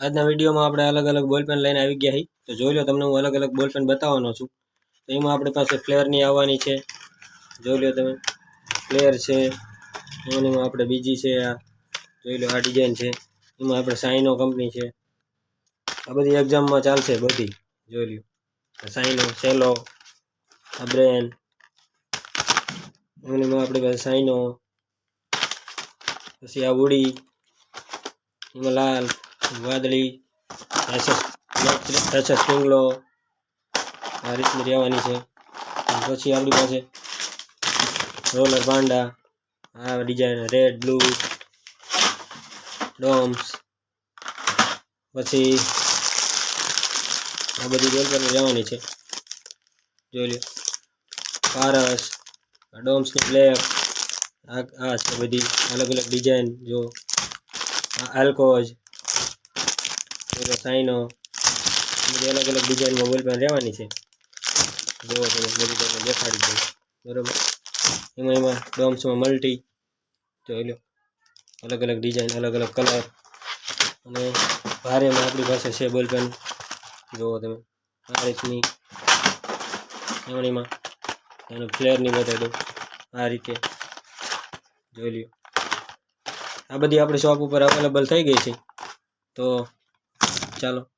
આજના વિડીયોમાં આપણે અલગ અલગ બોલપેન લઈને આવી ગયા છીએ. તો જોઈ લો, તમને હું અલગ અલગ બોલપેન બતાવવાનો છું. તો એમાં આપણી પાસે ફ્લેરની આવવાની છે. જોઈ લો તમે. ફ્લેર છે. એમાં આપણે બીજી છે આ. જોઈ લો, આ ડિઝાઇન છે. એમાં આપણે સાઈનો કંપની છે. આ બધી એક્ઝામમાં ચાલશે બધી. જોઈ લ્યો સાઇનો સેલો આ બ્રેન એમાં આપણી પાસે સાઈનો પછી આ ઉડી એમાં લાલ. વાદળી એસએસ પિંગલો આ રીતની રહેવાની છે. પછી આપણી પાસે રોલર પાંડા, આ ડિઝાઇન રેડ બ્લુ ડોમ્સ પછી આ બધી બોલપેન રહેવાની છે. જોઈ લો પારસ ડોમ્સની બ્લેક આ છે બધી અલગ અલગ ડિઝાઇન જો આલ્કોઝ સાઈનો બધી અલગ અલગ ડિઝાઇનમાં બોલપેન રહેવાની છે. જોવો તમે બધી તમને દેખાડી દઉં બરાબર? એમાં એમાં ડોમ્સમાં મલ્ટી જોઈ લો. અલગ અલગ ડિઝાઇન અલગ અલગ કલર અને ભારેમાં આપણી પાસે છે બોલપેન જોવો તમે. આ રીતની એમણીમાં એનું ફ્લેરની બતાવી દઉં. આ રીતે. જોઈ લ્યો. આ બધી આપણી શોપ ઉપર અવેલેબલ થઈ ગઈ છે. તો Chalo.